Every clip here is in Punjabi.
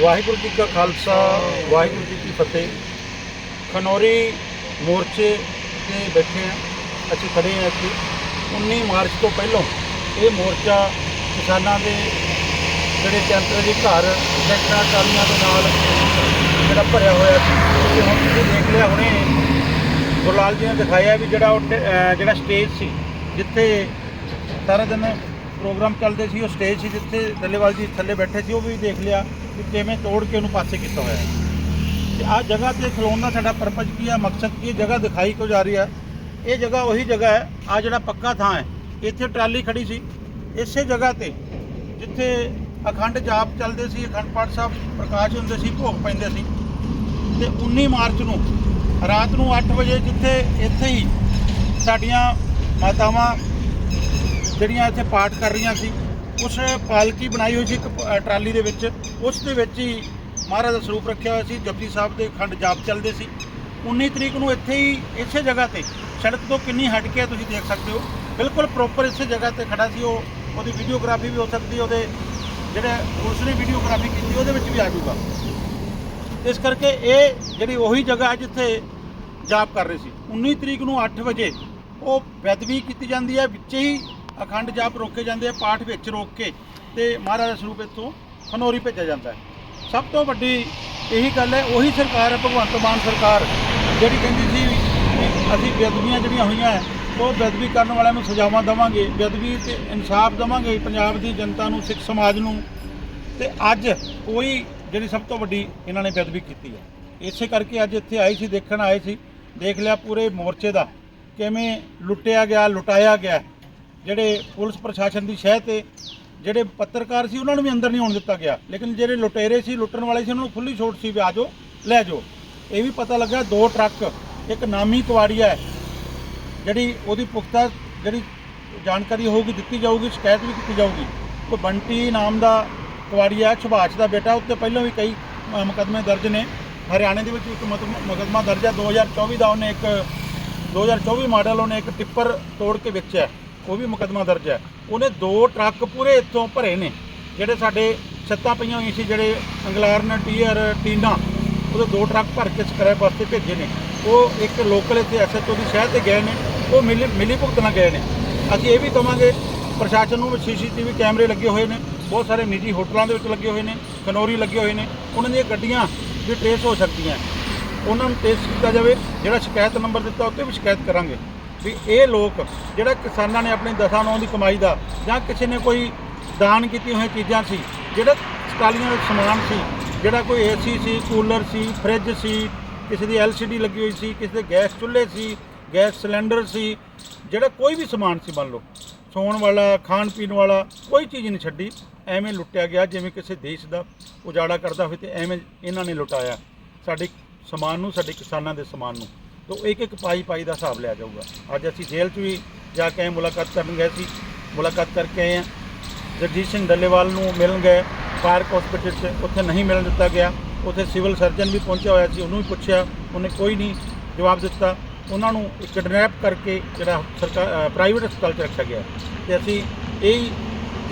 ਵਾਹਿਗੁਰੂ ਜੀ ਕਾ ਖਾਲਸਾ, ਵਾਹਿਗੁਰੂ ਜੀ ਕੀ ਫਤਿਹ। ਖਨੌਰੀ ਮੋਰਚੇ ਤੇ ਬੈਠੇ ਆ ਅਸੀਂ ਖੜੇ ਆ ਇੱਥੇ। 19 ਮਾਰਚ ਤੋਂ ਪਹਿਲਾਂ ਇਹ ਮੋਰਚਾ ਕਿਸਾਨਾਂ ਦੇ ਜਿਹੜੇ ਟੈਂਪਰੇਰੀ ਘਰ ਟਰੈਕਟਰਾਂ ਟਰਾਲੀਆਂ ਦੇ ਨਾਲ ਜਿਹੜਾ ਭਰਿਆ ਹੋਇਆ ਸੀ ਤੇ ਹੁਣ ਤੁਸੀਂ ਦੇਖ ਲਿਆ ਹੁਣੇ, ਗੁਰਲਾਲ ਜੀ ਨੇ ਦਿਖਾਇਆ ਵੀ ਜਿਹੜਾ ਉਹ ਜਿਹੜਾ ਸਟੇਜ ਸੀ, ਜਿੱਥੇ ਸਾਰਾ ਦਿਨ ਪ੍ਰੋਗਰਾਮ ਚੱਲਦੇ ਸੀ, ਉਹ ਸਟੇਜ ਸੀ ਜਿੱਥੇ ਡੱਲੇਵਾਲ ਜੀ ਥੱਲੇ ਬੈਠੇ ਸੀ, ਉਹ ਵੀ ਦੇਖ ਲਿਆ। ਕਿ ਕਿਵੇਂ ਤੋੜ ਕੇ ਉਹਨੂੰ ਪਾਸੇ ਕੀਤਾ ਹੋਇਆ ਹੈ। ਤੇ ਆਹ ਜਗ੍ਹਾ ਤੇ ਖਲੋਣ ਦਾ ਸਾਡਾ ਪਰਪਸ ਕੀ ਹੈ, ਮਕਸਦ ਕੀ ਜਗ੍ਹਾ ਦਿਖਾਈ ਕਿਉਂ ਜਾ ਰਹੀ ਹੈ? ਇਹ ਜਗ੍ਹਾ ਉਹੀ ਜਗ੍ਹਾ ਹੈ ਆ ਜਿਹੜਾ ਪੱਕਾ ਥਾਂ ਹੈ, ਇੱਥੇ ਟਰਾਲੀ ਖੜੀ ਸੀ। ਇਸੇ ਜਗ੍ਹਾ ਤੇ ਜਿੱਥੇ ਅਖੰਡ ਜਾਪ ਚੱਲਦੇ ਸੀ, ਅਖੰਡ ਪਾਠ ਸਾਹਿਬ ਪ੍ਰਕਾਸ਼ ਹੁੰਦੇ ਸੀ, ਭੋਗ ਪੈਂਦੇ ਸੀ। ਤੇ 19 ਮਾਰਚ ਨੂੰ, ਰਾਤ ਨੂੰ 8 ਵਜੇ ਜਿੱਥੇ ਇੱਥੇ ਹੀ ਸਾਡੀਆਂ ਮਾਤਾਵਾਂ ਜਿਹੜੀਆਂ ਇੱਥੇ ਪਾਠ ਕਰ ਰਹੀਆਂ ਸੀ ਉਸ ਪਾਲਕੀ ਬਣਾਈ ਹੋਈ ਸੀ ਇੱਕ ਪ- ਅ, ਟਰਾਲੀ ਦੇ ਵਿੱਚ। ਉਸ ਦੇ ਵਿੱਚ ਹੀ ਮਹਾਰਾਜ ਦਾ ਸਰੂਪ ਰੱਖਿਆ ਹੋਇਆ ਸੀ। ਜਪਜੀ ਸਾਹਿਬ ਦੇ ਖੰਡ ਜਾਪ ਚੱਲਦੇ ਸੀ। 19 ਤਰੀਕ ਨੂੰ ਇੱਥੇ ਹੀ ਇਸੇ ਜਗ੍ਹਾ ਤੇ ਸੜਕ ਤੋਂ ਕਿੰਨੀ ਹਟ ਕੇ ਹੈ ਤੁਸੀਂ ਦੇਖ ਸਕਦੇ ਹੋ। ਬਿਲਕੁਲ ਪ੍ਰੋਪਰ ਇਸੇ ਜਗ੍ਹਾ ਤੇ ਖੜਾ ਸੀ ਉਹ। ਉਹਦੀ ਵੀਡੀਓਗ੍ਰਾਫੀ ਵੀ ਹੋ ਸਕਦੀ ਹੈ ਉਹਦੇ ਜਿਹੜੇ ਦੂਸਰੀ ਵੀਡੀਓਗ੍ਰਾਫੀ ਕੀਤੀ ਉਹਦੇ ਵਿੱਚ ਵੀ ਆ ਜਾਊਗਾ। ਇਸ ਕਰਕੇ ਇਹ ਜਿਹੜੀ ਉਹੀ ਜਗ੍ਹਾ ਹੈ ਜਿੱਥੇ ਜਾਪ ਕਰ ਰਹੇ ਸੀ। 19 ਤਰੀਕ ਨੂੰ 8 ਵਜੇ ਉਹ ਬੇਦਬੀ ਕੀਤੀ ਜਾਂਦੀ ਹੈ। ਵਿੱਚ ਹੀ ਅਖੰਡ ਜਾਪ ਰੋਕੇ ਜਾਂਦੇ ਆ ਪਾਠ ਵਿੱਚ ਰੋਕ ਕੇ ਤੇ ਮਹਾਰਾਜਾ ਸਰੂਪ ਇੱਥੋਂ ਖਨੌਰੀ ਭੇਜਿਆ ਜਾਂਦਾ ਹੈ। ਸਭ ਤੋਂ ਵੱਡੀ ਇਹੀ ਗੱਲ ਹੈ ਉਹੀ ਸਰਕਾਰ ਹੈ ਭਗਵੰਤ ਮਾਨ ਸਰਕਾਰ ਜਿਹੜੀ ਕਹਿੰਦੀ ਸੀ ਅਸੀਂ ਬੇਅਦਬੀਆਂ ਜਿਹੜੀਆਂ ਹੋਈਆਂ ਹੈ, ਉਹ ਬੇਅਦਬੀ ਕਰਨ ਵਾਲਿਆਂ ਨੂੰ ਸਜ਼ਾਵਾਂ ਦੇਵਾਂਗੇ ਬੇਅਦਬੀ ਤੇ ਇਨਸਾਫ ਦੇਵਾਂਗੇ ਪੰਜਾਬ ਦੀ ਜਨਤਾ ਨੂੰ ਸਿੱਖ ਸਮਾਜ ਨੂੰ। ਤੇ ਅੱਜ ਕੋਈ ਜਿਹੜੀ ਸਭ ਤੋਂ ਵੱਡੀ ਇਹਨਾਂ ਨੇ ਬੇਅਦਬੀ ਕੀਤੀ ਹੈ। ਇਸੇ ਕਰਕੇ ਅੱਜ ਇੱਥੇ ਆਏ ਸੀ ਦੇਖਣ ਆਏ ਸੀ ਦੇਖ ਲਿਆ ਪੂਰੇ ਮੋਰਚੇ ਦਾ ਕਿਵੇਂ ਲੁੱਟਿਆ ਗਿਆ ਲੁਟਾਇਆ ਗਿਆ। ਜਿਹੜੇ ਪੁਲਿਸ ਪ੍ਰਸ਼ਾਸਨ ਦੀ ਸ਼ਹਿ ਤੇ ਜਿਹੜੇ ਪੱਤਰਕਾਰ ਸੀ ਉਹਨਾਂ ਨੂੰ ਵੀ ਅੰਦਰ ਨਹੀਂ ਆਉਣ ਦਿੱਤਾ ਗਿਆ। ਲੇਕਿਨ ਜਿਹੜੇ ਲੁਟੇਰੇ ਸੀ ਲੁੱਟਣ ਵਾਲੇ ਸੀ ਉਹਨਾਂ ਨੂੰ ਖੁੱਲੀ ਛੋਟ ਸੀ ਵੀ ਆ ਜਾਓ ਲੈ ਜਾਓ। ਇਹ ਵੀ ਪਤਾ ਲੱਗਾ ਦੋ ਟਰੱਕ ਇੱਕ ਨਾਮੀ ਕੁਆੜੀਆ ਹੈ ਜਿਹੜੀ ਉਹਦੀ ਪੁਖਤਾ ਜਿਹੜੀ ਜਾਣਕਾਰੀ ਹੋਊਗੀ ਦਿੱਤੀ ਜਾਊਗੀ ਸ਼ਿਕਾਇਤ ਵੀ ਕੀਤੀ ਜਾਊਗੀ। ਉਹ ਬੰਟੀ ਨਾਮ ਦਾ ਕੁਆੜੀਆ ਸੁਭਾਸ਼ ਦਾ ਬੇਟਾ ਉੱਤੇ ਪਹਿਲਾਂ ਵੀ ਕਈ ਅ, ਮੁਕੱਦਮੇ ਦਰਜ ਨੇ। ਹਰਿਆਣੇ ਦੇ ਵਿੱਚ ਇੱਕ ਮੁਕੱਦਮਾ ਮੁਕੱਦਮਾ ਦਰਜ ਹੈ 2024 ਦਾ ਉਹਨੇ ਇੱਕ 2024 ਮਾਡਲ ਉਹਨੇ ਇੱਕ ਟਿੱਪਰ ਤੋੜ ਕੇ ਵੇਚਿਆ। ਉਹ ਵੀ ਮੁਕੱਦਮਾ ਦਰਜ ਹੈ। ਉਹਨੇ ਦੋ ਟਰੱਕ ਪੂਰੇ ਇੱਥੋਂ ਭਰੇ ਨੇ, ਜਿਹੜੇ ਸਾਡੇ ਛੱਤਾਂ ਪਈਆਂ ਹੋਈਆਂ ਸੀ, ਜਿਹੜੇ ਅੰਗਲਾਰਨ ਟੀਅਰ, ਟੀਨਾ, ਉਹਦੇ ਦੋ ਟਰੱਕ ਭਰ ਕੇ ਸਕ੍ਰੈਪ ਵਾਸਤੇ ਭੇਜੇ ਨੇ। ਉਹ ਇੱਕ ਲੋਕਲ ਇੱਥੇ ਐਸਐਚਓ ਦੀ ਸ਼ਹਿਰ ਤੇ ਗਏ ਨੇ, ਉਹ ਮਿਲੀ ਮਿਲੀ ਭੁਗਤਣਾ ਗਏ ਨੇ। ਅਸੀਂ ਇਹ ਵੀ ਕਵਾਂਗੇ, ਪ੍ਰਸ਼ਾਸਨ ਨੂੰ ਸੀਸੀਟੀਵੀ ਕੈਮਰੇ ਲੱਗੇ ਹੋਏ ਨੇ, ਬਹੁਤ ਸਾਰੇ ਨਿੱਜੀ ਹੋਟਲਾਂ ਦੇ ਵਿੱਚ ਲੱਗੇ ਹੋਏ ਨੇ, ਖਨੌਰੀ ਲੱਗੇ ਹੋਏ ਨੇ। ਉਹਨਾਂ ਦੀਆਂ ਗੱਡੀਆਂ ਵੀ ਟਰੇਸ ਹੋ ਸਕਦੀਆਂ। ਉਹਨਾਂ ਨੂੰ ਟੈਸਟ ਕੀਤਾ ਜਾਵੇ, ਜਿਹੜਾ ਸ਼ਿਕਾਇਤ ਨੰਬਰ ਦਿੱਤਾ ਉੱਤੇ ਵੀ ਸ਼ਿਕਾਇਤ ਕਰਾਂਗੇ। ਵੀ ਇਹ ਲੋਕ ਜਿਹੜਾ ਕਿਸਾਨਾਂ ਨੇ ਆਪਣੀ ਦਸਾਂ ਨੌਂ ਦੀ ਕਮਾਈ ਦਾ ਜਾਂ ਕਿਸੇ ਨੇ ਕੋਈ ਦਾਨ ਕੀਤੀਆਂ ਹੋਈਆਂ ਚੀਜ਼ਾਂ ਸੀ, ਜਿਹੜਾ ਸਟਾਲੀਆਂ ਦਾ ਸਮਾਨ ਸੀ, ਜਿਹੜਾ ਕੋਈ ਏਸੀ ਸੀ, ਕੂਲਰ ਸੀ, ਫ੍ਰਿਜ ਸੀ, ਕਿਸੇ ਦੀ ਐਲਸੀਡੀ ਲੱਗੀ ਹੋਈ ਸੀ, ਕਿਸੇ ਦੇ ਗੈਸ ਚੁੱਲ੍ਹੇ ਸੀ, ਗੈਸ ਸਿਲੰਡਰ ਸੀ, ਜਿਹੜਾ ਕੋਈ ਵੀ ਸਮਾਨ ਸੀ ਮੰਨ ਲਓ, ਸੌਣ ਵਾਲਾ, ਖਾਣ ਪੀਣ ਵਾਲਾ, ਕੋਈ ਚੀਜ਼ ਨਹੀਂ ਛੱਡੀ, ਐਵੇਂ ਲੁੱਟਿਆ ਗਿਆ, ਜਿਵੇਂ ਕਿਸੇ ਦੇਸ਼ ਦਾ ਉਜਾੜਾ ਕਰਦਾ ਹੋਵੇ ਤੇ ਐਵੇਂ ਇਹਨਾਂ ਨੇ ਲੁਟਾਇਆ। ਸਾਡੇ ਸਮਾਨ ਨੂੰ, ਸਾਡੇ ਕਿਸਾਨਾਂ ਦੇ ਸਮਾਨ ਨੂੰ। ਤਾਂ ਇੱਕ ਇੱਕ ਪਾਈ ਪਾਈ ਦਾ ਹਿਸਾਬ ਲਿਆ ਜਾਊਗਾ। ਅੱਜ ਅਸੀਂ ਜੇਲ੍ਹ 'ਚ ਵੀ ਜਾ ਕੇ ਆਏ, ਮੁਲਾਕਾਤ ਕਰਨ ਗਏ ਸੀ। ਮੁਲਾਕਾਤ ਕਰਕੇ ਆਏ ਹਾਂ। ਜਗਜੀਤ ਸਿੰਘ ਡੱਲੇਵਾਲ ਨੂੰ ਮਿਲਣ ਗਏ। ਪਾਰਕ ਹਸਪੀਟਲ 'ਚ ਉੱਥੇ ਨਹੀਂ ਮਿਲਣ ਦਿੱਤਾ ਗਿਆ। ਉੱਥੇ ਸਿਵਲ ਸਰਜਨ ਵੀ ਪਹੁੰਚਿਆ ਹੋਇਆ ਸੀ ਉਹਨੂੰ ਵੀ ਪੁੱਛਿਆ। ਉਹਨੇ ਕੋਈ ਨਹੀਂ ਜਵਾਬ ਦਿੱਤਾ। ਉਹਨਾਂ ਨੂੰ ਕਿਡਨੈਪ ਕਰਕੇ ਜਿਹੜਾ ਸਰਕਾਰ ਪ੍ਰਾਈਵੇਟ ਹਸਪਤਾਲ 'ਚ ਰੱਖਿਆ ਗਿਆ। ਤੇ ਅਸੀਂ ਇਹ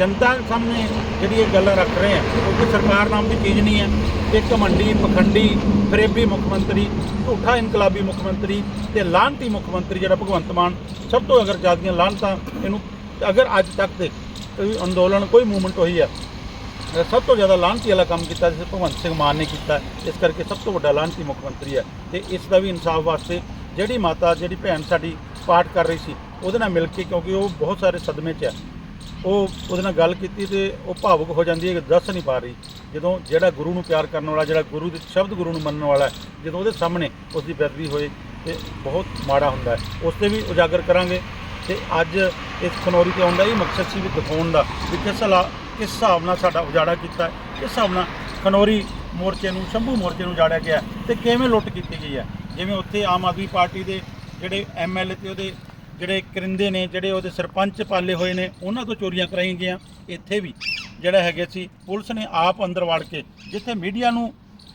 ਜਨਤਾ ਸਾਹਮਣੇ ਜਿਹੜੀ ਇਹ ਗੱਲ ਰੱਖ ਰਹੇ ਹਾਂ ਕਿਉਂਕਿ ਸਰਕਾਰ ਨਾਮ ਦੀ ਚੀਜ਼ ਨਹੀਂ ਹੈ। ਇੱਕ ਘਮੰਡੀ ਪਖੰਡੀ, ਫਰੇਬੀ ਮੁੱਖ ਮੰਤਰੀ, ਝੂਠਾ ਇਨਕਲਾਬੀ ਮੁੱਖ ਮੰਤਰੀ ਤੇ ਲਾਹਨਤੀ ਮੁੱਖ ਮੰਤਰੀ ਜਿਹੜਾ ਭਗਵੰਤ ਮਾਨ, ਸਭ ਤੋਂ ਅਗਰ ਜ਼ਿਆਦੀਆਂ ਲਾਹਨਤਾਂ ਇਹਨੂੰ, ਅਗਰ ਅੱਜ ਤੱਕ ਦੇ ਕੋਈ ਅੰਦੋਲਨ, ਕੋਈ ਮੂਵਮੈਂਟ ਹੋਈ ਹੈ ਸਭ ਤੋਂ ਜ਼ਿਆਦਾ ਲਾਹਨਤੀ ਵਾਲਾ ਕੰਮ ਕੀਤਾ ਜਿਸ ਭਗਵੰਤ ਸਿੰਘ ਮਾਨ ਨੇ ਕੀਤਾ, ਇਸ ਕਰਕੇ ਸਭ ਤੋਂ ਵੱਡਾ ਲਾਹਨਤੀ ਮੁੱਖ ਮੰਤਰੀ ਹੈ। ਤੇ ਇਸ ਦਾ ਵੀ ਇਨਸਾਫ ਵਾਸਤੇ ਜਿਹੜੀ ਮਾਤਾ, ਜਿਹੜੀ ਭੈਣ ਸਾਡੀ ਪਾਠ ਕਰ ਰਹੀ ਸੀ, ਉਹਦੇ ਨਾਲ ਮਿਲ ਕੇ, ਕਿਉਂਕਿ ਉਹ ਬਹੁਤ ਸਾਰੇ ਸਦਮੇ 'ਚ ਹੈ। ਉਹ ਉਹਦੇ ਨਾਲ ਗੱਲ ਕੀਤੀ ਤੇ ਉਹ ਭਾਵੁਕ ਹੋ ਜਾਂਦੀ ਹੈ ਕਿ ਦੱਸ ਨਹੀਂ ਪਾ ਰਹੀ। ਜਦੋਂ ਜਿਹੜਾ ਗੁਰੂ ਨੂੰ ਪਿਆਰ ਕਰਨ ਵਾਲਾ, ਜਿਹੜਾ ਗੁਰੂ ਦੇ ਸ਼ਬਦ ਗੁਰੂ ਨੂੰ ਮੰਨਣ ਵਾਲਾ ਜਦੋਂ ਉਹਦੇ ਸਾਹਮਣੇ ਉਸ ਦੀ ਬੇਅਦਬੀ ਹੋਏ ਤੇ ਬਹੁਤ ਮਾੜਾ ਹੁੰਦਾ ਹੈ। ਉਸ ਤੇ ਵੀ ਉਜਾਗਰ ਕਰਾਂਗੇ ਤੇ ਅੱਜ ਇਸ ਖਨੌਰੀ ਤੇ ਆਉਣ ਦਾ ਇਹ ਮਕਸਦ ਸੀ ਵੀ ਦਿਖਾਉਣ ਦਾ ਵੀ ਕਿਸ ਹਾਲਾ ਕਿਸ ਹਿਸਾਬ ਨਾਲ ਸਾਡਾ ਉਜਾੜਾ ਕੀਤਾ ਕਿਸ ਹਿਸਾਬ ਨਾਲ ਖਨੌਰੀ ਮੋਰਚੇ ਨੂੰ, ਸ਼ੰਭੂ ਮੋਰਚੇ ਨੂੰ ਉਜਾੜਿਆ ਗਿਆ ਤੇ ਕਿਵੇਂ ਲੁੱਟ ਕੀਤੀ ਗਈ ਹੈ। ਜਿਵੇਂ ਉੱਥੇ ਆਮ ਆਦਮੀ ਪਾਰਟੀ ਦੇ ਜਿਹੜੇ ਐਮਐਲਏ ਤੇ ਉਹਦੇ ਜਿਹੜੇ ਕਰਿੰਦੇ ਨੇ, ਜਿਹੜੇ ਉਹਦੇ ਸਰਪੰਚ ਪਾਲੇ ਹੋਏ ਨੇ, ਉਹਨਾਂ ਤੋਂ ਚੋਰੀਆਂ ਕਰਾਈਆਂ ਗਈਆਂ। ਇੱਥੇ ਵੀ ਜਿਹੜਾ ਹੈਗੇ ਸੀ, ਪੁਲਿਸ ਨੇ ਆਪ ਅੰਦਰ ਵੜ ਕੇ ਜਿੱਥੇ ਮੀਡੀਆ ਨੂੰ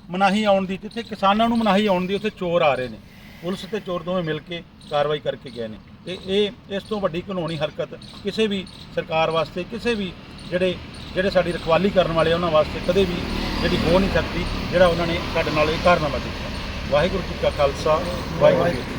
ਮਨਾਹੀ ਆਉਣ ਦੀ, ਜਿੱਥੇ ਕਿਸਾਨਾਂ ਨੂੰ ਮਨਾਹੀ ਆਉਣ ਦੀ, ਉੱਥੇ ਚੋਰ ਆ ਰਹੇ ਨੇ। ਪੁਲਿਸ ਤੇ ਚੋਰ ਦੋਵੇਂ ਮਿਲ ਕੇ ਕਾਰਵਾਈ ਕਰਕੇ ਗਏ ਨੇ। ਤੇ ਇਹ, ਇਸ ਤੋਂ ਵੱਡੀ ਘਨੋਣੀ ਹਰਕਤ ਕਿਸੇ ਵੀ ਸਰਕਾਰ ਵਾਸਤੇ, ਕਿਸੇ ਵੀ ਜਿਹੜੇ ਜਿਹੜੇ ਸਾਡੀ ਰਖਵਾਲੀ ਕਰਨ ਵਾਲੇ ਉਹਨਾਂ ਵਾਸਤੇ ਕਦੇ ਵੀ ਜਿਹੜੀ ਹੋ ਨਹੀਂ ਸਕਦੀ, ਜਿਹੜਾ ਉਹਨਾਂ ਨੇ ਸਾਡੇ ਨਾਲ ਇਹ ਕਾਰਨਾਮਾ ਕੀਤਾ। ਵਾਹਿਗੁਰੂ ਜੀ ਕਾ ਖਾਲਸਾ, ਵਾਹਿਗੁਰੂ ਜੀ